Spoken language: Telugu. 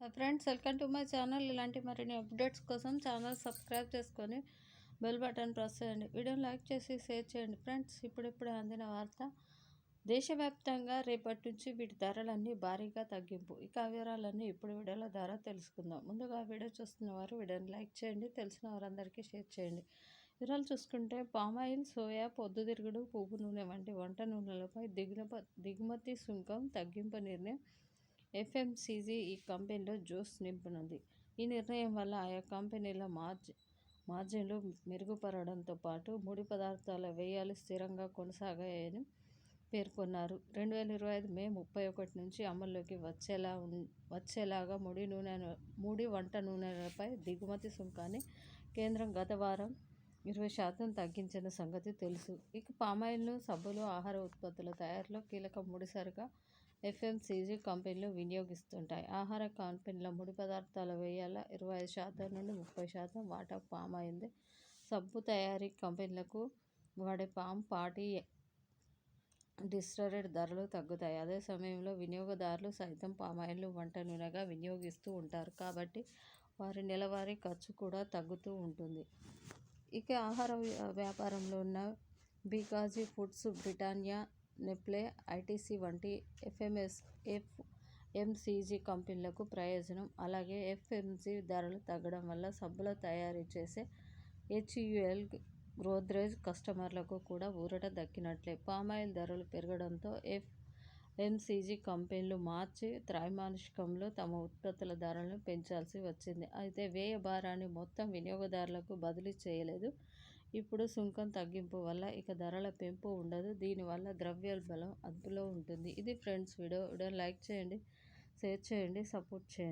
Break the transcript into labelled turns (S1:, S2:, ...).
S1: Friends welcome to my channel ఇలాంటి మరిన్ని అప్డేట్స్ కోసం ఛానల్ సబ్స్క్రైబ్ చేసుకొని బెల్ బటన్ ప్రెస్ చేయండి వీడియోని లైక్ చేసి షేర్ చేయండి ఫ్రెండ్స్ ఇప్పుడిప్పుడే అందిన వార్త. దేశవ్యాప్తంగా రేపటి నుంచి వీటి ధరలన్నీ భారీగా తగ్గింపు. ఇక వివరాలన్నీ ఇప్పుడు వీడియోల ద్వారా తెలుసుకుందాం. ముందుగా వీడియో చూస్తున్న వారు వీడియోని లైక్ చేయండి. తెలిసిన వారందరికీ షేర్ చేయండి. వివరాలు చూసుకుంటే పామాయిల్ సోయా పొద్దుతిరుగుడు పువ్వు నూనె వంటి వంట నూనెలపై దిగుమ దిగుమతి సుంకం తగ్గింపు నిర్ణయం ఎఫ్ఎంసీజీ ఈ కంపెనీలో జ్యూస్ నింపనుంది. ఈ నిర్ణయం వల్ల ఆయా కంపెనీల మార్జ్ మార్జిన్లు మెరుగుపడడంతో పాటు ముడి పదార్థాల వ్యయాలు స్థిరంగా కొనసాగాయని పేర్కొన్నారు. రెండు వేల ఇరవై ఐదు మే ముప్పై ఒకటి నుంచి అమల్లోకి వచ్చేలా వచ్చేలాగా ముడి నూనె ముడి వంట నూనెలపై దిగుమతి సుంకాన్ని కేంద్రం గత వారం ఇరవై శాతం తగ్గించిన సంగతి తెలుసు. ఇక పామాయిల్ను సబ్బులు ఆహార ఉత్పత్తుల తయారీలో కీలక ముడిసరిగా ఎఫ్ఎంసీజీ కంపెనీలు వినియోగిస్తుంటాయి. ఆహార కంపెనీల ముడి పదార్థాల వ్యయాల ఇరవై ఐదు శాతం నుండి ముప్పై శాతం వాటా పామ్ అయింది. సబ్బు తయారీ కంపెనీలకు వాడే పామ్ పాటి డిస్టరేట్ ధరలు తగ్గుతాయి. అదే సమయంలో వినియోగదారులు సైతం పామాయిల్ను వంట నూనెగా వినియోగిస్తూ ఉంటారు. కాబట్టి వారి నెలవారీ ఖర్చు కూడా తగ్గుతూ ఉంటుంది. ఇక ఆహార వ్యాపారంలో ఉన్న Bikaji foods Britannia Nestle ITC వంటి ఎఫ్ఎంఎస్ ఎఫ్ ఎంసీజీ కంపెనీలకు ప్రయోజనం. అలాగే ఎఫ్ఎంసీ ధరలు తగ్గడం వల్ల సబ్బుల తయారీ చేసే హెచ్యుఎల్ గోద్రేజ్ కస్టమర్లకు కూడా ఊరట దక్కినట్లే. పామాయిల్ ధరలు పెరగడంతో ఎఫ్ ఎంసీజీ కంపెనీలు మార్చి త్రైమాసికంలో తమ ఉత్పత్తుల ధరలను పెంచాల్సి వచ్చింది. అయితే వ్యయ భారాన్ని మొత్తం వినియోగదారులకు బదిలీ చేయలేదు. ఇప్పుడు సుంకం తగ్గింపు వల్ల ఇక ధరల పెంపు ఉండదు. దీనివల్ల ద్రవ్యోల్బణం అదుపులో ఉంటుంది. ఇది ఫ్రెండ్స్ వీడియో. వీడియో లైక్ చేయండి షేర్ చేయండి సపోర్ట్ చేయండి.